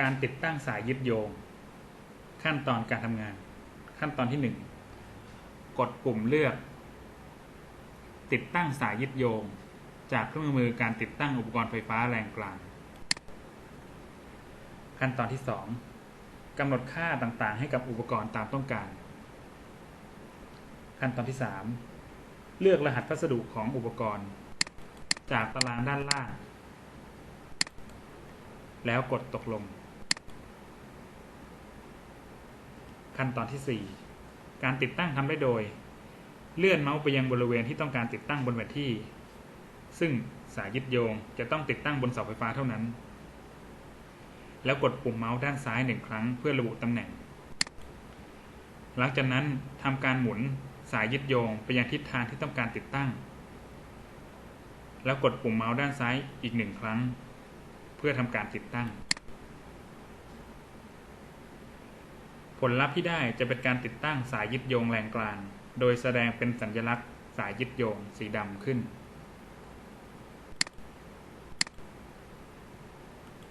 การติดตั้งสายยึดโยง ขั้นตอนการทำงาน ขั้นตอนที่ 1 กดปุ่มเลือก ติดตั้งสายยึดโยง จากเครื่องมือการติดตั้งอุปกรณ์ไฟฟ้าแรงกลาง ขั้นตอนที่ 2กำหนดค่าต่างๆ ให้กับอุปกรณ์ตามต้องการ ขั้นตอนที่ 3 เลือกรหัสพัสดุของอุปกรณ์ จากตารางด้านล่างแล้วกดตกลง ขั้นตอนที่ 4 การติดตั้งทำได้โดย เลื่อนเมาส์ไปยังบริเวณที่ต้องการติดตั้งบนแผนที่ ซึ่งสายยึดโยงจะต้องติดตั้งบนเสาไฟฟ้าเท่านั้น แล้วกดปุ่มเมาส์ด้านซ้ายหนึ่งครั้งเพื่อระบุตำแหน่ง หลังจากนั้นทำการหมุนสายยึดโยงไปยังทิศทางที่ต้องการติดตั้ง แล้วกดปุ่มเมาส์ด้านซ้ายอีกหนึ่งครั้ง เพื่อทำการติดตั้ง ลลัพธ์ที่ได้จะเป็นการติดตั้งสายยึดโยงแรงกลาง โดยแสดงเป็นสัญลักษณ์สายยึดโยงสีดำขึ้น